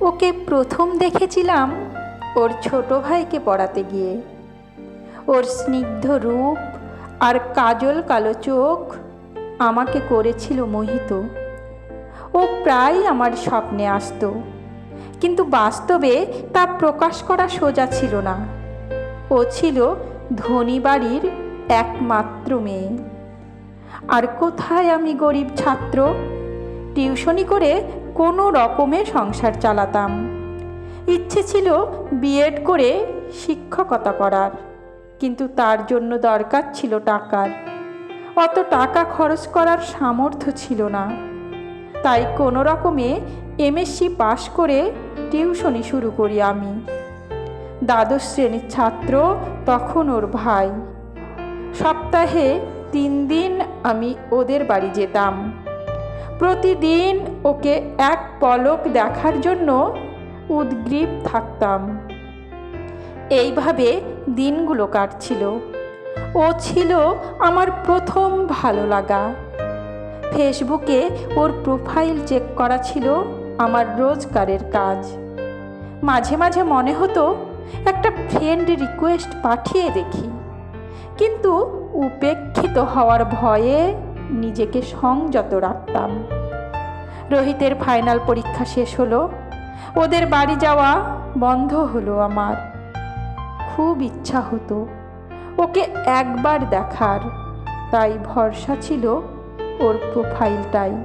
ওকে প্রথম দেখেছিলাম ওর ছোট ভাইকে পড়াতে গিয়ে। ওর স্নিগ্ধ রূপ আর কাজল কালো চোখ আমাকে করেছিল মোহিত। ও প্রায় আমার স্বপ্নে আসতো, কিন্তু বাস্তবে তা প্রকাশ করা সোজা ছিল না। ও ছিল ধনী বাড়ির একমাত্র মেয়ে। আর কোথায় আমি গরিব ছাত্র? টিউশনি করে কোনো রকমে সংসার চালাতাম। ইচ্ছে ছিল বিএড করে শিক্ষকতা করার, কিন্তু তার জন্য দরকার ছিল টাকার। অত টাকা খরচ করার সামর্থ্য ছিল না। তাই কোনো রকমে এমএসসি পাশ করে টিউশনি শুরু করি আমি। দ্বাদশ শ্রেণির ছাত্র তখন ওর ভাই। সপ্তাহে তিন দিন আমি ওদের বাড়ি যেতাম। প্রতিদিন ওকে এক পলক দেখার জন্য উদ্গ্রীব থাকতাম। এইভাবে দিনগুলো কাটছিল। ও ছিল আমার প্রথম ভালো লাগা। ফেসবুকে ওর প্রোফাইল চেক করা ছিল আমার রোজগারের কাজ। মাঝে মাঝে মনে হতো, একটা ফ্রেন্ড রিকোয়েস্ট পাঠিয়ে দেখি। কিন্তু উপেক্ষিত হওয়ার ভয়ে নিজেকে সংযত রাখতাম। রোহিতের ফাইনাল পরীক্ষা শেষ হলো। ওদের বাড়ি যাওয়া বন্ধ হলো আমার। খুব ইচ্ছা হতো ওকে একবার দেখার। তাই ভরসা ছিল ওর প্রোফাইলটাই।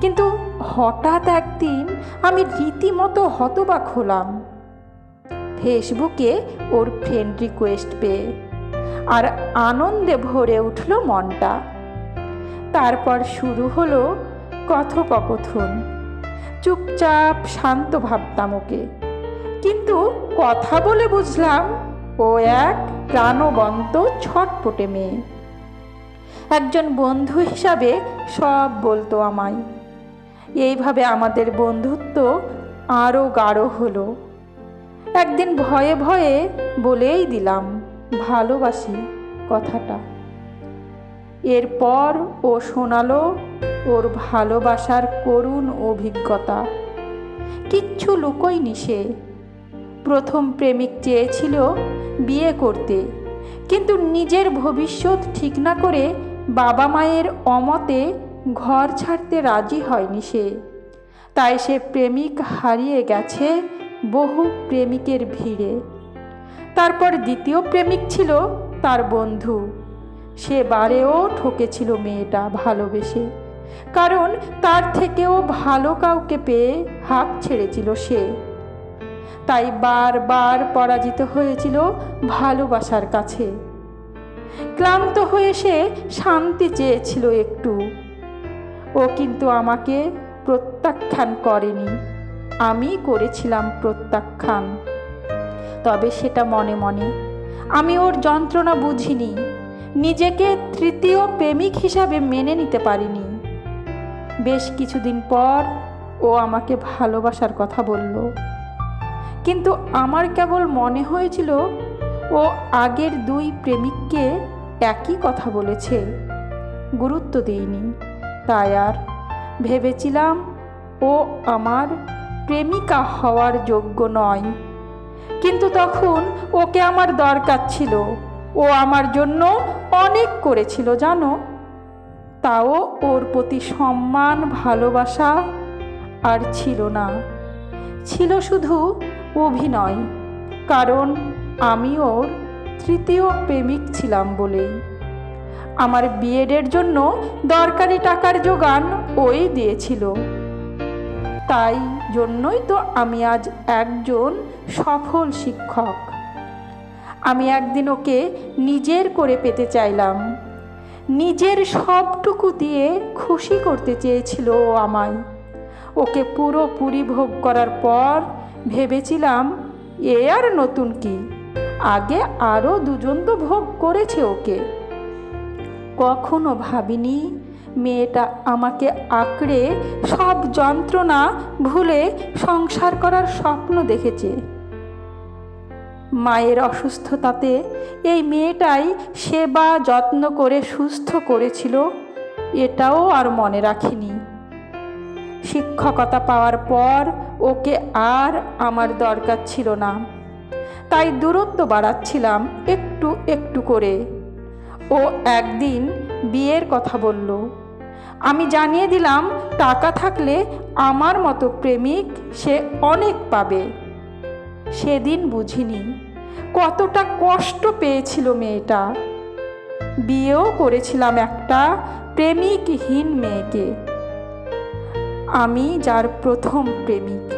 কিন্তু হঠাৎ একদিন আমি রীতিমতো হতবাক হলাম। ফেসবুকে ওর ফ্রেন্ড রিকোয়েস্ট পেয়ে। আর আনন্দে ভরে উঠল মনটা। তারপর শুরু হলো কথোপকথন। চুপচাপ শান্ত ভাবতাম ওকে। কিন্তু কথা বলে বুঝলাম ও এক প্রাণবন্ত ছটপটে মেয়ে। একজন বন্ধু হিসাবে সব বলতো আমায়। এইভাবে আমাদের বন্ধুত্ব আরও গাঢ় হলো। একদিন ভয়ে ভয়ে বলেই দিলাম, ভালোবাসি কথাটা। এরপর ও শোনালো ওর ভালোবাসার করুণ অভিজ্ঞতা। কিচ্ছু লুকোয়নি সে। প্রথম প্রেমিক চেয়েছিল বিয়ে করতে, কিন্তু নিজের ভবিষ্যৎ ঠিক না করে বাবা মায়ের অমতে ঘর ছাড়তে রাজি হয়নি সে। তাই সে প্রেমিক হারিয়ে গেছে বহু প্রেমিকের ভিড়ে। তারপর দ্বিতীয় প্রেমিক ছিল তার বন্ধু। সে বারেও ঠকেছিল মেয়েটা ভালোবেসে। কারণ তার থেকেও ভালো কাউকে পেয়ে হাত ছেড়েছিল সে। তাই বারবার পরাজিত হয়েছিল ভালোবাসার কাছে। ক্লান্ত হয়ে সে শান্তি চেয়েছিল একটু। ও কিন্তু আমাকে প্রত্যাখ্যান করেনি। আমি করেছিলাম প্রত্যাখ্যান। তবে সেটা মনে মনে। আমি ওর যন্ত্রণা বুঝিনি। নিজেকে তৃতীয় প্রেমিক হিসাবে মেনে নিতে পারিনি। বেশ কিছুদিন পর ও আমাকে ভালোবাসার কথা বলল। কিন্তু আমার কেবল মনে হয়েছিল ও আগের দুই প্রেমিককে একই কথা বলেছে, গুরুত্ব দিইনি তাই আর ভেবেছিলাম ও আমার প্রেমিকা হওয়ার যোগ্য নয়। কিন্তু তখন ওকে আমার দরকার ছিল। ও আমার জন্য অনেক করেছিল, জানো? তাও ওর প্রতি সম্মান, ভালোবাসা আর ছিল না। ছিল শুধু অভিনয়, কারণ আমি ওর তৃতীয় প্রেমিক ছিলাম বলেই। আমার বিএডের জন্য দরকারি টাকার যোগান ওই দিয়েছিল। তাই জন্যই তো আমি আজ একজন সফল শিক্ষক। আমি একদিন ওকে নিজের করে পেতে চাইলাম। নিজের সবটুকু দিয়ে খুশি করতে চেয়েছিল ও আমায়। ওকে পুরোপুরি ভোগ করার পর ভেবেছিলাম, এ আর নতুন কি? আগে আরও দুজন তো ভোগ করেছে ওকে। কখনো ভাবিনি মেয়েটা আমাকে আঁকড়ে সব যন্ত্রণা ভুলে সংসার করার স্বপ্ন দেখেছে। মায়ের অসুস্থতাতে এই মেয়েটাই সেবা যত্ন করে সুস্থ করেছিল, এটাও আর মনে রাখিনি। শিক্ষকতা পাওয়ার পর ওকে আর আমার দরকার ছিল না। তাই দূরত্ব বাড়াচ্ছিলাম একটু একটু করে। ও একদিন বিয়ের কথা বলল, আমি জানিয়ে দিলাম টাকা থাকলে আমার মতো প্রেমিক সে অনেক পাবে। সেদিন বুঝিনি কতটা কষ্ট পেয়েছিল মেয়েটা। বিয়েও করেছিলাম একটা প্রেমিকহীন মেয়েকে। আমি যার প্রথম প্রেমিক।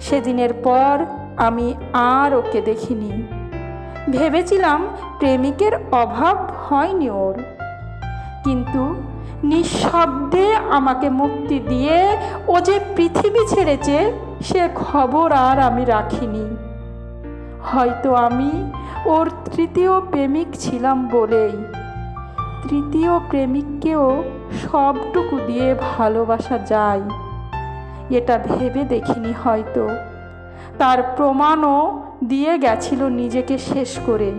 সেদিনের পর আমি আর ওকে দেখিনি। ভেবেছিলাম প্রেমিকের অভাব হয়নি ওর। কিন্তু নিঃশব্দে আমাকে মুক্তি দিয়ে ও যে পৃথিবী ছেড়েছে সে খবর আর আমি রাখিনি। হয়তো আমি ওর তৃতীয় প্রেমিক ছিলাম বলেই, তৃতীয় প্রেমিককেও সবটুকু দিয়ে ভালোবাসা যায়। এটা ভেবে দেখিনি হয়তো। তার প্রমাণও দিয়ে গেছিল নিজেকে শেষ করে।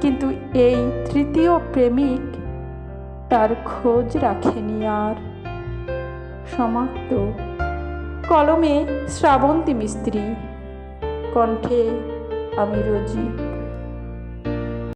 কিন্তু এই তৃতীয় প্রেমিক তার খোঁজ রাখেনি আর। সমাপ্ত। কলমে শ্রাবন্তী মিস্ত্রি। কণ্ঠে আমি রোজি